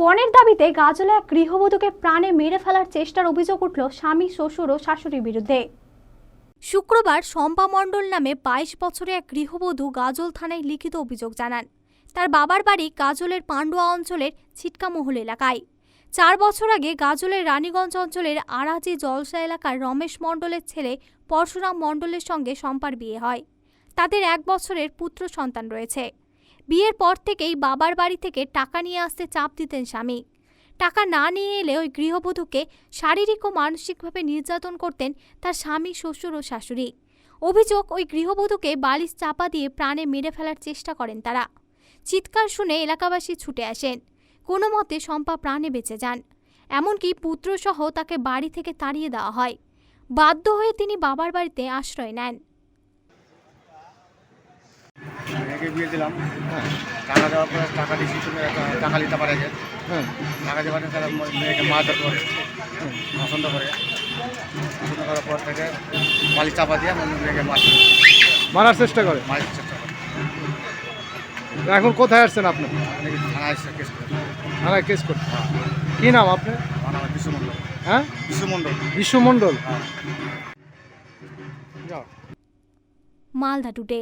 পণের দাবিতে গাজলে এক গৃহবধূকে প্রাণে মেরে ফেলার চেষ্টার অভিযোগ উঠল স্বামী, শ্বশুর ও শাশুড়ির বিরুদ্ধে। শুক্রবার শম্পা মণ্ডল নামে বাইশ বছরের এক গৃহবধূ গাজল থানায় লিখিত অভিযোগ জানান। তার বাবার বাড়ি গাজলের পান্ডুয়া অঞ্চলের ছিটকামহল এলাকায়। চার বছর আগে গাজলের রানীগঞ্জ অঞ্চলের আরাজি জলসা এলাকার রমেশ মণ্ডলের ছেলে পরশুরাম মণ্ডলের সঙ্গে শম্পার বিয়ে হয়। তাদের এক বছরের পুত্র সন্তান রয়েছে। বিয়ের পর থেকেই বাবার বাড়ি থেকে টাকা নিয়ে আসতে চাপ দিতেন স্বামী। টাকা না নিয়ে এলে ওই গৃহবধূকে শারীরিক ও মানসিকভাবে নির্যাতন করতেন তার স্বামী, শ্বশুর ও শাশুড়ি। অভিযোগ, ওই গৃহবধূকে বালিশ চাপা দিয়ে প্রাণে মেরে ফেলার চেষ্টা করেন তারা। চিৎকার শুনে এলাকাবাসী ছুটে আসেন। কোনো মতে শম্পা প্রাণে বেঁচে যান। এমনকি পুত্রসহ তাকে বাড়ি থেকে তাড়িয়ে দেওয়া হয়। বাধ্য হয়ে তিনি বাবার বাড়িতে আশ্রয় নেন। মেয়েকে বিয়ে দিলাম। টাকা দেওয়ার পরে টাকা দিয়েছি তুমি টাকা নিতে পারে যে। হ্যাঁ। টাকা দেওয়ার পরে তারা মেয়েকে মারধর করে পছন্দ করে। পছন্দ করার পর থেকে বালি চাপা দিয়ে আমার মেয়েকে মারছে মারার চেষ্টা করে? মারার চেষ্টা করে। এখন কোথায় আসছেন আপনি? থানায় এসে কেস করে থানায় কেস করতে কি নাম আপনার? আমার নাম বিশ্বমণ্ডল হ্যাঁ? বিশ্বমণ্ডল বিশ্বমণ্ডল হ্যাঁ। যাও। মালদা টুডে।